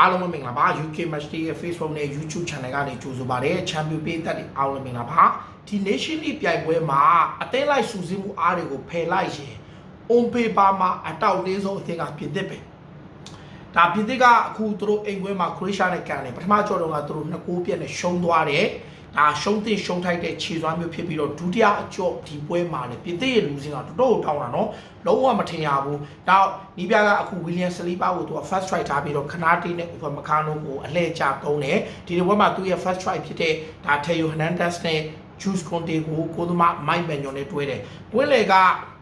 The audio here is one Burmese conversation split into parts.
အားလုံးပဲမင်္ဂလာပါ UK Match Day ရဲ့ Facebook နဲ့ YouTube Channel ကနေကြိုဆိုပါရစေ။ Champion ပေးသက်တွေအားလုံးမင်္ဂလာပါ။ဒီ Nation League ပြိုင်ပွဲမှာအသင်းလိုက်စုစည်းမှုအားတွေကိုဖယ်လိုက်ရင် on paper မှာအတောက်လေးဆုံးအသင်းကပြင်သစ်ပဲ။ဒါပြင်သစ်ကအခုသူတို့အိမ်ကွင်းမှာ Croatia နဲ့ကန်တယ်ပထမကြော်တော့ကသူတို့2ဂိုးပြတ်နဲ့ရှုံးသွားတယ်။ ဒါရှုံးသိရှုံးထိုက်တဲ့ခြေစွမ်းမျိုးဖြစ်ပြီးတော့ဒုတိယအကြော့ဒီပွဲမှာလည်းပြင်သစ်ရဲ့လူစင်းကတော်တော်တောင်းတာနော်။လုံးဝမထင်ရဘူး။နောက်နီးပြကအခု William Saliba ကိုသူက first try ထားပြီးတော့ခနာတီနဲ့ Ufa Meccano ကိုအလှည့်ကျသုံးတယ်။ဒီဒီပွဲမှာသူရဲ့ first try ဖြစ်တဲ့ဒါ Theo Hernandez နဲ့ Juice Conte ကိုကိုသမမိုက်ဘန်ညွန်နဲ့တွဲတယ်။ပွဲလေက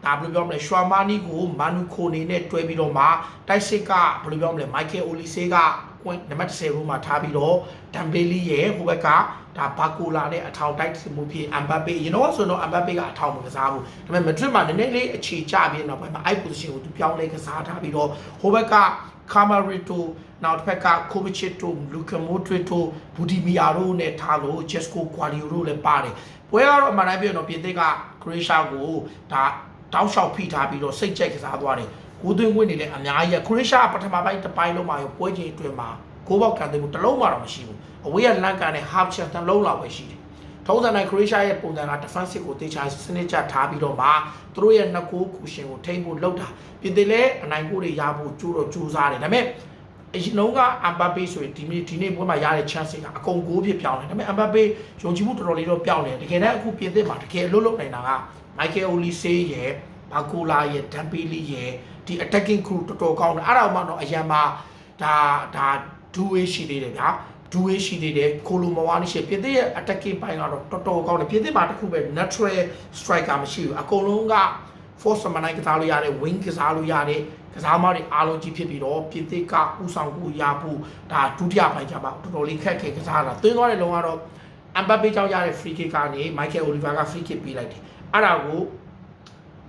ဒါဘယ်လိုပြောမလဲရှွာမာနီကိုမာနူခိုနေနဲ့တွဲပြီးတော့မှတိုက်စစ်ကဘယ်လိုပြောမလဲမိုက်ကယ်အိုလီဆေးက ကွင်းနံပါတ်10ရိုးမှာထားပြီးတော့ဒမ်ဘေလီရဲ့ဟိုဘက်ကဒါဘာကိုလာနဲ့အထောင်တိုက်မှုဖြစ်အမ်ဘတ်ပေကျွန်တော်ဆိုတော့အမ်ဘတ်ပေကအထောင်မကစားဘူးဒါပေမဲ့မက်ဒရစ်မှာနည်းနည်းလေးအခြေကျပြီးတော့ပိုင်းမှာအဲ့ position ကိုသူပြောင်းလဲကစားထားပြီးတော့ဟိုဘက်ကကာမာရီတိုနောက်တစ်ဖက်ကကိုဗစ်ချစ်တိုလူကာမိုထရစ်တိုဘူဒီမီယာတို့နဲ့ထားလို့ဂျက်စကိုကွာဒီယိုတို့လည်းပါတယ်ပွဲကတော့အမှန်တိုင်းပြောတော့ပြင်သစ်ကခရိုရှာကိုဒါတောက်လျှောက်ဖိထားပြီးတော့စိတ်ကြိုက်ကစားသွားတယ် ကိုသွင်းဝင်နေတဲ့အများကြီးခရိုရှာပထမပိုင်းတစ်ပိုင်းလုံးမှာရောပွဲချင်းအတွင်းမှာကိုဘောက်ကန်တဲ့မှုတစ်လုံးမှတော့မရှိဘူးအဝေးကလန်ကန်နဲ့ half chance တစ်လုံးလောက်ပဲရှိတယ်ထုံးစံတိုင်းခရိုရှာရဲ့ပုံစံက defensive ကိုတေချာစနစ်ကျထားပြီးတော့မှသူတို့ရဲ့နှစ်ကိုးကူရှင်ကိုထိမ့်ဖို့လုပ်တာပြင်သစ်လည်းအနိုင်ကိုတွေရဖို့ကြိုးတော့ကြိုးစားတယ်ဒါပေမဲ့အရင်လုံးကအမ်ဘတ်ပေဆိုရင်ဒီနေ့ဒီနေ့ပွဲမှာရတဲ့ chance တွေကအကုန်ကိုဖြစ်ပြောင်းတယ်ဒါပေမဲ့အမ်ဘတ်ပေယုံကြည်မှုတော်တော်လေးတော့ပြောင်းတယ်တကယ်တမ်းအခုပြင်သစ်မှာတကယ်အလုပ်လုပ်နေတာကမိုက်ကယ်အိုလီဆေးရဲ့ဘာကိုလာရဲ့ဒမ်ပီလီရဲ့ ဒီ attacking crew တော်တော်ကောင်းတယ်အဲ့ဒါမှတော့အရန်မှာဒါဒါဒူဝေးရှိသေးတယ်ဗျာဒူဝေးရှိသေးတယ်ကိုလိုမဝါနီရှိပြင်သစ်ရဲ့ attacking ပိုင်းကတော့တော်တော်ကောင်းတယ်ပြင်သစ်မှာတခုပဲ natural striker မရှိဘူးအကုန်လုံးက force မနိုင်ကစားလို့ရတယ် wing ကစားလို့ရတယ်ကစားမတွေအားလုံးကြီးဖြစ်ပြီးတော့ပြင်သစ်ကဥဆောင်ကိုရဖို့ဒါဒုတိယပိုင်းကျမှတော်တော်လေးခက်ခဲကစားတာသွင်းသွားတဲ့လုံကတော့အမ်ဘတ်ပေကြောင့်ရတဲ့ free kick ကနေ Michael Oliver က free kick ပေးလိုက်တယ်အဲ့ဒါကို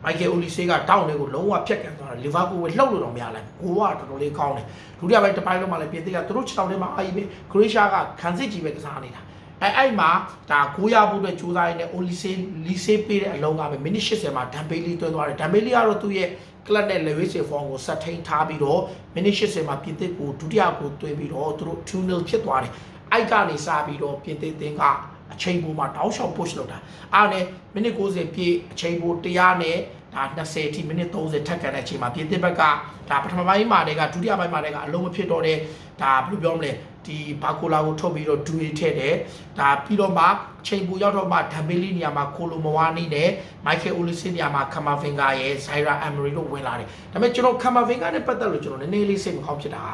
မိုက်ကယ်အိုလီဆေးကတောင်းလေးကိုလုံးဝဖြတ်ကန်သွားတာလီဗာပူးကိုလှုပ်လို့တော့မရလိုက်ဘူးကိုကတော်တော်လေးကောင်းတယ်ဒုတိယပိုင်းတစ်ပိုင်းလုံးမှာလည်းပြင်သစ်ကသူတို့6တောင်ထဲမှာအာရီပဲခရိုအေးရှားကခံစစ်ကြီးပဲကစားနေတာအဲအဲ့မှာဒါကိုရဖို့အတွက်ကြိုးစားရင်းနဲ့အိုလီဆေးလီဆေးပေးတဲ့အလုံးကပဲမိနစ်80မှာဒမ်ဘေလီတွဲသွားတယ်ဒမ်ဘေလီကတော့သူ့ရဲ့ကလပ်နဲ့လေဝေးစီဖောင်ကိုဆက်ထိန်ထားပြီးတော့မိနစ်80မှာပြင်သစ်ကိုဒုတိယကိုတွဲပြီးတော့သူတို့2-0ဖြစ်သွားတယ်အိုက်ကနေစပြီးတော့ပြင်သစ်တင်းက အချိန်ပိုမှာတောင်းလျှောက် push လုပ်တာအားနဲ့မိနစ်90ပြည့်အချိန်ပို100နဲ့ဒါ20အထိမိနစ်30ထက်ကန်တဲ့အချိန်မှာပြင်သစ်ဘက်ကဒါပထမပိုင်းမှာတည်းကဒုတိယပိုင်းမှာတည်းကအလုံးမဖြစ်တော့တဲ့ဒါဘယ်လိုပြောမလဲဒီဘာကိုလာကိုထုတ်ပြီးတော့ဒူရီထည့်တယ်ဒါပြီးတော့မှချိန်ပူရောက်တော့မှဒမ်ဘေလီနေရာမှာကိုလိုမဝါနီနဲ့မိုက်ကယ်အိုလီစီနေရာမှာခမာဖင်ဂါရဲ့ဇိုင်ရာအမ်မရီတို့ဝင်လာတယ်ဒါပေမဲ့ကျွန်တော်ခမာဖင်ဂါနဲ့ပတ်သက်လို့ကျွန်တော်နည်းနည်းလေးစိတ်မကောင်းဖြစ်တာ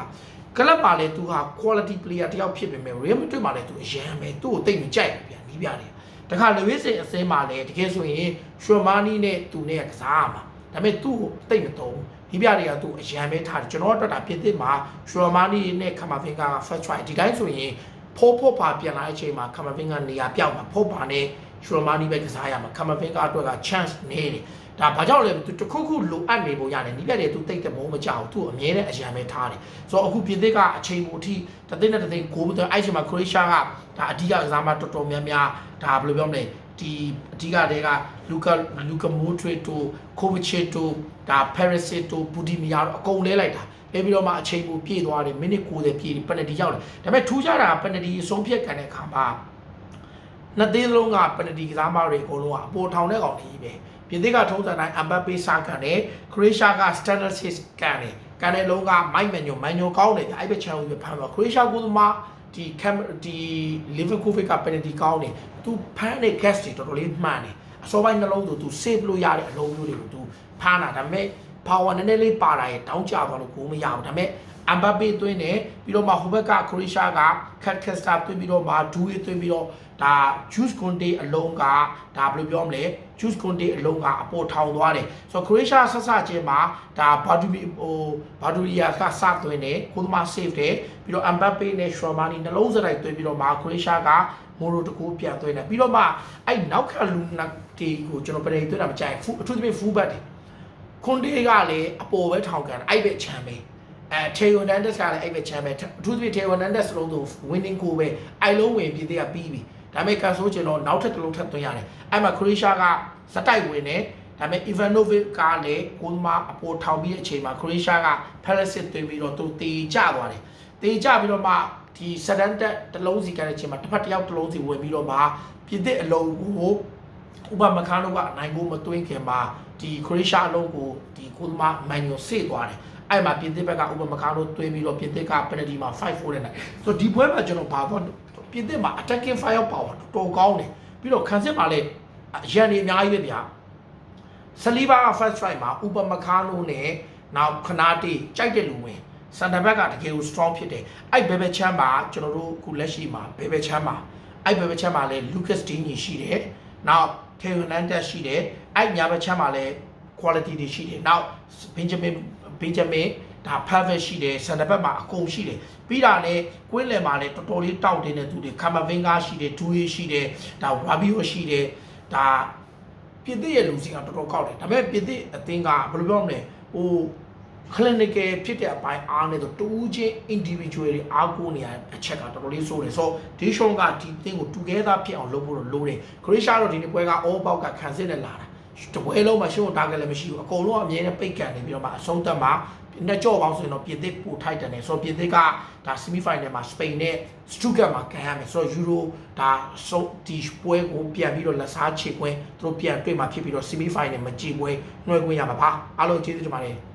ကလပ်ပါလေသူဟာ quality player တယောက်ဖြစ်ပေမဲ့ Real Madrid မှာလည်းသူအရန်ပဲသူ့ကိုတိတ်မကြိုက်ဘူးဗျာနီးပြတယ်တခါလူဝစ်စင်အစင်းမှာလည်းတကယ်ဆိုရင်ရှွန်မာနီနဲ့သူနဲ့ကစားရမှာဒါပေမဲ့သူ့ကိုတိတ်မသုံးဒီပြတွေကသူ့အရန်ပဲထားတယ်ကျွန်တော်တို့တာပြင်သစ်မှာရှွန်မာနီနဲ့ခမာဖင်ကာက first try ဒီတိုင်းဆိုရင်ဖိုးဖို့ပါပြန်လာတဲ့အချိန်မှာခမာဖင်ကနေရာပြောက်မှာဖိုးပါနဲ့ရှွန်မာနီပဲကစားရမှာခမာဖင်ကာအတွက်က chance နေတယ် ဒါဘာကြောင့်လဲသူတခုခုလိုအပ်နေပုံရတယ်နီးပြတယ်သူတိတ်တဲ့ဘုံမကြောက်သူ့အမြဲတမ်းအရန်ပဲထားတယ်ဆိုတော့အခုပြင်သစ်ကအချိန်မို့အထိတသိန်းနဲ့တသိန်းကိုမတော်အဲ့ချိန်မှာခရိုအေးရှားကဒါအဓိကကစားမတော်တော်များများဒါဘယ်လိုပြောမလဲဒီအဓိကတည်းကလူကာလူကာမိုထရစ်တိုကိုဗချစ်တိုဒါဖက်ရစ်စစ်တိုဘူဒီမီယာတို့အကုန်လဲလိုက်တာလဲပြီးတော့မှအချိန်ပိုပြည့်သွားတယ်မိနစ်90ပြည့်ပနတီရောက်တယ်ဒါပေမဲ့ထူးခြားတာပနတီအဆုံးဖြတ်ခံတဲ့အခါမှာ နှစ်သေးလုံးကပနတီကစားမတွေအကုန်လုံးကအပေါ်ထောင်တဲ့ကောင်တွေကြီးပဲပြင်သစ်ကထုံးစံတိုင်းအမ်ဘတ်ပေစာကန်တယ်ခရိုအေးရှားကစတန်ဒတ်စစ်ကန်တယ်ကန်တဲ့လုံးကမိုက်မန်ညိုမန်ညိုကောင်းတယ်ဗျအဲ့ဘက်ချန်ကိုဖမ်းတော့ခရိုအေးရှားကိုသမားဒီကမ်ဒီလီဗာပူးကပနတီကောင်းတယ်သူဖမ်းတဲ့ gas တွေတော်တော်လေးမှန်တယ်အစောပိုင်းနှလုံးသူ save လို့ရတဲ့အလုံးမျိုးတွေကိုသူဖမ်းတာဒါပေမဲ့ power နည်းနည်းလေးပါလာရင်တောင်းကြသွားလို့ကိုမရဘူးဒါပေမဲ့ အမ်ဘပေသွင်းတယ်ပြီးတော့မှဟိုဘက်ကခရိုအေးရှားကခက်ခက်စတာသွင်းပြီးတော့မှဒူးရေးသွင်းပြီးတော့ဒါ juice conte အလုံးကဒါဘယ်လိုပြောမလဲ juice conte အလုံးကအပေါ်ထောင်သွားတယ်ဆိုတော့ခရိုအေးရှားဆက်ဆက်ချင်းမှာဒါဘာဒူဘီဟိုဘာဒူရီယာကစသွင်းတယ်ကိုသမား save တယ်ပြီးတော့အမ်ဘပေနဲ့ရှော်မာနီနှလုံးစရိုက်သွင်းပြီးတော့မှခရိုအေးရှားကမိုရိုတကူပြန်သွင်းတယ်ပြီးတော့မှအဲ့နောက်ခါလူနာတီကိုကျွန်တော်ပြည်သွင်းတာမကြိုက်ဘူးအထူးသဖြင့် full back တယ်ခွန်တေးကလည်းအပေါ်ပဲထောင်ကန်အဲ့ပဲချမ်းပဲ အဲထေယိုနန်ဒက်စ်ကလည်းအဲ့ပဲချမ်းပဲအထူးသဖြင့်ထေယိုနန်ဒက်စ်လုံးသူ winning goal ပဲအဲ့လုံးဝင်ပြည်သေးကပြီးပြီဒါပေမဲ့ကန်ဆိုးချင်တော့နောက်ထပ်တစ်လုံးထပ်သွင်းရတယ်အဲ့မှာခရိုအေးရှားကစတိုက်ဝင်တယ်ဒါပေမဲ့ Ivanovic ကလည်းကိုသမားအပေါ်ထောင်ပြီးတဲ့အချိန်မှာခရိုအေးရှားက Palace သွင်းပြီးတော့သူတီကျသွားတယ်တေကြပြီးတော့မှဒီစဒန်တက်တစ်လုံးစီကန်တဲ့အချိန်မှာတစ်ဖက်တစ်ယောက်တစ်လုံးစီဝင်ပြီးတော့မှပြင်သစ်အလုံးကိုဥပမခန်းတို့ကအနိုင်ကိုမသွင်းခင်မှာဒီခရိုရှာအလုံးကိုဒီကိုသမားမန်ယူဆေ့သွားတယ် အဲ့မှာပြင်သစ်ဘက်ကဥပမခန်းတို့သွင်းပြီးတော့ပြင်သစ်ကပယ်နတီမှာ5-4နဲ့နိုင်ဆိုတော့ဒီပွဲမှာကျွန်တော်ဘာတော့ပြင်သစ်မှာ attacking fire power တော်တော်ကောင်းတယ်ပြီးတော့ခံစစ်မှာလည်းရန်နေအများကြီးပဲဗျာဆလီဘာ first strike မှာဥပမခါနိုနဲ့နောက်ခနာတီကြိုက်တဲ့လူဝင်စန်တာဘက်ကတကယ်ကို strong ဖြစ်တယ်အဲ့ဘယ်ဘက်ချမ်းမှာကျွန်တော်တို့ခုလက်ရှိမှာဘယ်ဘက်ချမ်းမှာအဲ့ဘယ်ဘက်ချမ်းမှာလဲ Lucas Digne ရှိတယ်နောက် Theo Hernandez ရှိတယ်အဲ့ညာဘက်ချမ်းမှာလဲ quality တွေရှိတယ်နောက် Benjamin Benjamin ဒါ Pavel ရှိတယ်စန်တာဘက်မှာအကုန်ရှိတယ်ပြီးတာနဲ့ကွင်းလယ်မှာလဲတော်တော်လေးတောက်နေတဲ့သူတွေ Camavinga ရှိတယ် Doué ရှိတယ်ဒါ Rabiot ရှိတယ်ဒါပြင်သစ်ရဲ့လူစီကတော်တော်ကောက်တယ်ဒါပေမဲ့ပြင်သစ်အသင်းကဘယ်လိုပြောမလဲဟို clinical ဖြစ်တဲ့အပိုင်းအားနဲ့တော့တူးချင်း individual တွေအားကိုးနေရအချက်ကတော်တော်လေးဆိုးတယ်ဆိုတော့ဒီရှုံးကဒီအသင်းကို together ဖြစ်အောင်လုပ်ဖို့တော့လိုတယ်ခရစ်ရှားတော့ဒီနေ့ပွဲက all bout ကခံစစ်နဲ့လာတာ တပွဲလုံးမှာရှုံးတာကလည်းမရှိဘူးအကုန်လုံးအမြဲတမ်းပိတ်ကန်နေပြီးတော့မှအဆုံးသက်မှာနှစ်ကြော့ပေါင်းဆိုရင်တော့ပြင်သစ်ပိုထိုက်တယ်နဲ့ဆိုတော့ပြင်သစ်ကဒါ semi final မှာစပိန်နဲ့ Stuttgart မှာကန်ရမယ်ဆိုတော့ Euro ဒါဆုံးဒီပွဲကိုပြန်ပြီးတော့လက်စားချေခွင်းသူတို့ပြန်တွေ့မှာဖြစ်ပြီးတော့ semi final မှာကြည်ပွဲနှွှဲခွင့်ရမှာပါအားလုံးကျေးဇူးတင်ပါတယ်